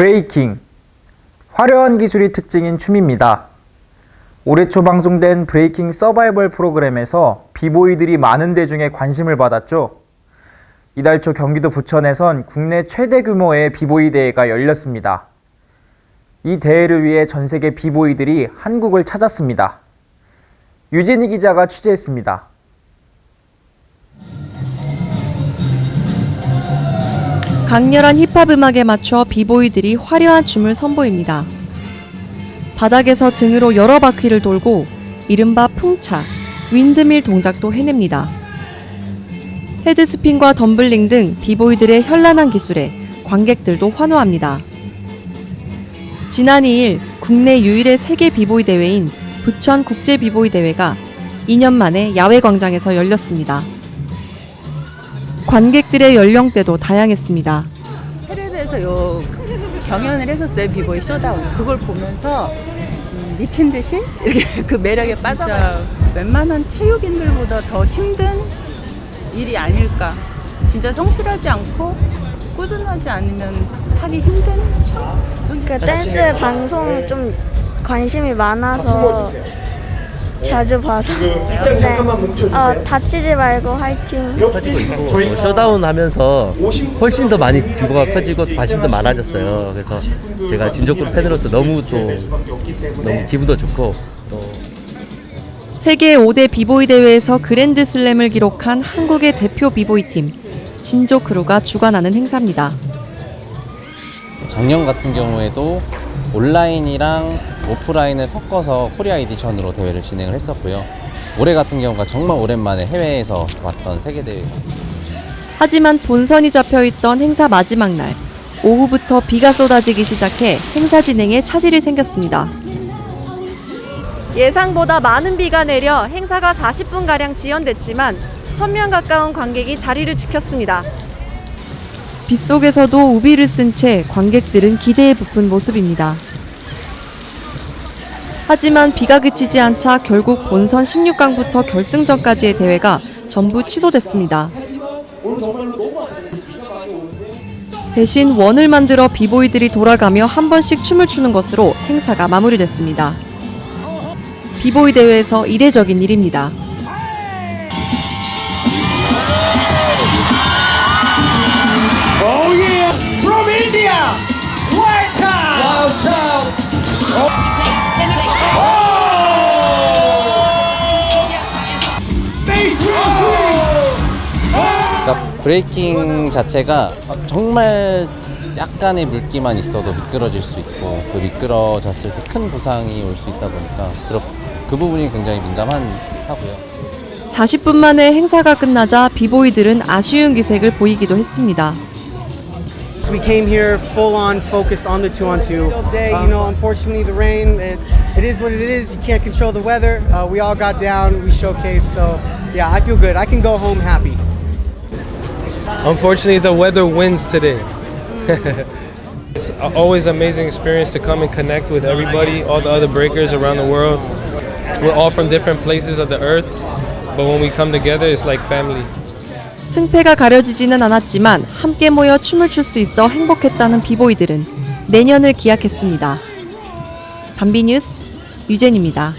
브레이킹. 화려한 기술이 특징인 춤입니다. 올해 초 방송된 브레이킹 서바이벌 프로그램에서 비보이들이 많은 대중의 관심을 받았죠. 이달 초 경기도 부천에선 국내 최대 규모의 비보이 대회가 열렸습니다. 이 대회를 위해 전 세계 비보이들이 한국을 찾았습니다. 유진희 기자가 취재했습니다. 강렬한 힙합 음악에 맞춰 비보이들이 화려한 춤을 선보입니다. 바닥에서 등으로 여러 바퀴를 돌고 이른바 풍차, 윈드밀 동작도 해냅니다. 헤드스핀과 덤블링 등 비보이들의 현란한 기술에 관객들도 환호합니다. 지난 2일 국내 유일의 세계 비보이 대회인 부천 국제 비보이 대회가 2년 만에 야외 광장에서 열렸습니다. 관객들의 연령대도 다양했습니다. 텔레비에서 요 경연을 했었어요 비보이 쇼다운. 그걸 보면서 음, 미친 듯이 이렇게 그 매력에 빠져 웬만한 체육인들보다 더 힘든 일이 아닐까. 진짜 성실하지 않고 꾸준하지 않으면 하기 힘든 춤? 저기 그 댄스 방송 좀 관심이 많아서 자주 봐서 네. 어, 다치지 말고 화이팅 커지고 있고 뭐 하면서 훨씬 더 많이 규모가 커지고 관심도 많아졌어요. 그래서 제가 진족그룹 팬으로서 너무 또 너무 기분도 좋고 또 세계 5대 비보이 대회에서 그랜드 슬램을 기록한 한국의 대표 비보이 팀 진조 크루가 주관하는 행사입니다. 작년 같은 경우에도 온라인이랑 오프라인을 섞어서 코리아 에디션으로 대회를 진행을 했었고요. 올해 같은 경우가 정말 오랜만에 해외에서 왔던 세계 대회 하지만 본선이 잡혀 있던 행사 마지막 날 오후부터 비가 쏟아지기 시작해 행사 진행에 차질이 생겼습니다. 예상보다 많은 비가 내려 행사가 40분 가량 지연됐지만 1000명 가까운 관객이 자리를 지켰습니다. 빗속에서도 우비를 쓴 채 관객들은 기대에 부푼 모습입니다. 하지만 비가 그치지 않자 결국 본선 16강부터 결승전까지의 대회가 전부 취소됐습니다. 대신 원을 만들어 비보이들이 돌아가며 한 번씩 춤을 추는 것으로 행사가 마무리됐습니다. 비보이 대회에서 이례적인 일입니다. 브레이킹 자체가 정말 약간의 물기만 있어도 미끄러질 수 있고 그 미끄러졌을 때 큰 부상이 올 수 있다 보니까 그, 그 부분이 굉장히 민감한 하고요. 40분 만에 행사가 끝나자 비보이들은 아쉬운 기색을 보이기도 했습니다. We came here full on focused on the two on two. Day, you know, unfortunately the rain, it, it is what it is. You can't control the weather. Uh, we all got down, we showcased, so yeah, I feel good. I can go home happy. Unfortunately, the weather wins today. it's a- always an amazing experience to come and connect with everybody, all the other breakers around the world. We're all from different places of the earth, but when we come together, it's like family. 승패가 가려지지는 않았지만 함께 모여 춤을 출 수 있어 행복했다는 비보이들은 내년을 기약했습니다. 담비 뉴스 유젠입니다.